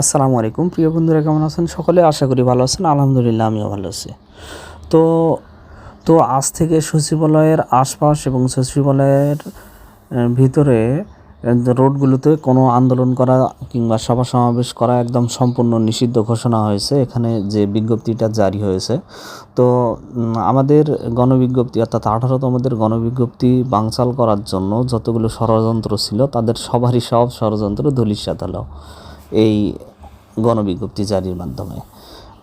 আসসালামু আলাইকুম। প্রিয় বন্ধুরা, কেমন আছেন? সকলে আশা করি ভালো আছেন। আলহামদুলিল্লাহ, আমিও ভালো আছি। তো তো আজ থেকে সচিবালয়ের আশপাশ এবং সচিবালয়ের ভিতরে রোডগুলোতে কোনো আন্দোলন করা কিংবা সভা সমাবেশ করা একদম সম্পূর্ণ নিষিদ্ধ ঘোষণা হয়েছে। এখানে যে বিজ্ঞপ্তিটা জারি হয়েছে। তো আমাদের গণবিজ্ঞপ্তি অর্থাৎ আঠারোতমদের গণবিজ্ঞপ্তি বাংচাল করার জন্য যতগুলো ষড়যন্ত্র ছিল, তাদের সবারই সব ষড়যন্ত্র ধূলিসাৎ হলো। এই গণবিজ্ঞপ্তি জারির মাধ্যমে।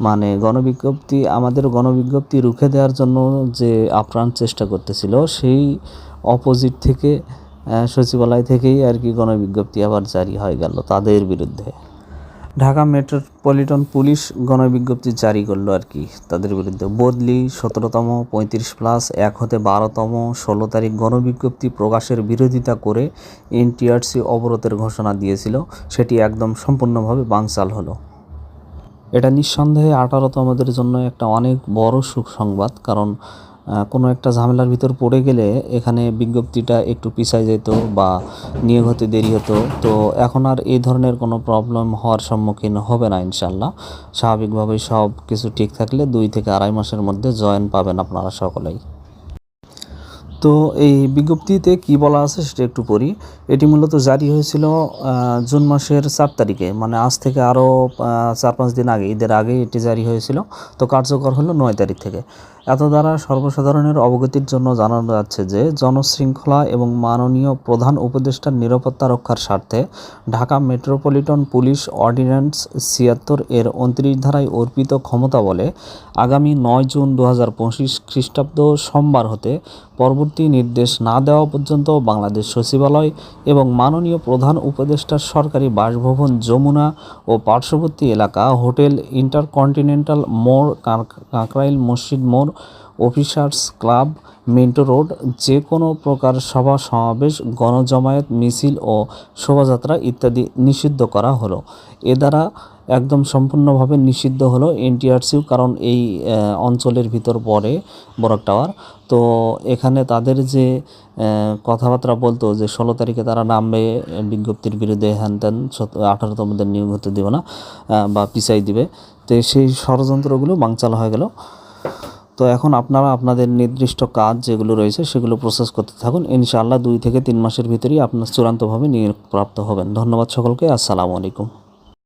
মানে গণবিজ্ঞপ্তি, আমাদের গণবিজ্ঞপ্তি রুখে দেওয়ার জন্য যে আপ্রাণ চেষ্টা করতেছিল, সেই অপোজিট থেকে সচিবালয় থেকেই আর কি গণবিজ্ঞপ্তি আবার জারি হয়ে গেল তাদের বিরুদ্ধে। ঢাকা মেট্রোপলিটন পুলিশ গণবিজ্ঞপ্তি জারি করল আর কি। তাদের বিরুদ্ধে বদলি সতেরোতম, পঁয়ত্রিশ প্লাস, এক হতে বারোতম, ষোলো তারিখ গণবিজ্ঞপ্তি প্রকাশের বিরোধিতা করে এনটিআরসি অবরোধের ঘোষণা দিয়েছিল। সেটি একদম সম্পূর্ণভাবে বানচাল হলো। এটা নিঃসন্দেহে আঠারোতমদের জন্য একটা অনেক বড় সুখ সংবাদ কারণ কোনো একটা ঝামেলার ভিতর পড়ে গেলে এখানে বিজ্ঞপ্তিটা একটু পিছায় যেত বা নিয়োগ হতে দেরি হতো। তো এখন আর এই ধরনের কোনো প্রবলেম হওয়ার সম্মুখীন হবে না ইনশাল্লাহ স্বাভাবিকভাবেই সব কিছু ঠিক থাকলে দুই থেকে আড়াই মাসের মধ্যে জয়েন পাবেন আপনারা সকলেই। তো এই বিজ্ঞপ্তিতে কি বলা আছে সেটা একটু পড়ি। এটি মূলত জারি হয়েছিল জুন মাসের চার তারিখে মানে আজ থেকে আরও চার পাঁচ দিন আগে, ঈদের আগে এটি জারি হয়েছিল। তো কার্যকর হলো নয় তারিখ থেকে। এত দ্বারা সর্বসাধারণের অবগতির জন্য জানানো যাচ্ছে যে, জনশৃঙ্খলা এবং মাননীয় প্রধান উপদেষ্টার নিরাপত্তা রক্ষার স্বার্থে ঢাকা মেট্রোপলিটন পুলিশ অর্ডিন্যান্স ছিয়াত্তর এর উনত্রিশ ধারায় অর্পিত ক্ষমতা বলে আগামী নয় জুন দু হাজার পঁচিশ খ্রিস্টাব্দ সোমবার হতে পরবর্তী নির্দেশ না দেওয়া পর্যন্ত বাংলাদেশ সচিবালয় এবং মাননীয় প্রধান উপদেষ্টার সরকারি বাসভবন, যমুনা ও পার্শ্ববর্তী এলাকা, হোটেল ইন্টারকন্টিনেন্টাল মোড়, কাঁক- কাঁকরাইল মসজিদ মোড়, অফিসার্স ক্লাব, মিন্টো রোড, যে কোনো প্রকার সভা, সমাবেশ, গণজমায়েত, মিছিল ও শোভাযাত্রা ইত্যাদি নিষিদ্ধ করা হলো। এ দ্বারা একদম সম্পূর্ণভাবে নিষিদ্ধ হলো এনটিআরসিও কারণ এই অঞ্চলের ভিতর পড়ে বরক টাওয়ার। তো এখানে তাদের যে কথাবার্তা বলতো যে, ষোলো তারিখে তারা নামবে, বিজ্ঞপ্তির বিরুদ্ধে হ্যান ত্যান আঠারোতমদের নিয়োগ হতে দেবে না বা পিছাই দিবে। তো সেই ষড়যন্ত্রগুলো বাংচাল হয়ে গেল। তো এখন আপনারা আপনাদের নির্দিষ্ট কাজ যেগুলো রয়েছে সেগুলো প্রসেস করতে থাকুন। ইনশাআল্লাহ দুই থেকে তিন মাসের ভিতরেই আপনার চূড়ান্তভাবে নিয়োগ প্রাপ্ত হবেন। ধন্যবাদ সকলকে। আসসালামু আলাইকুম।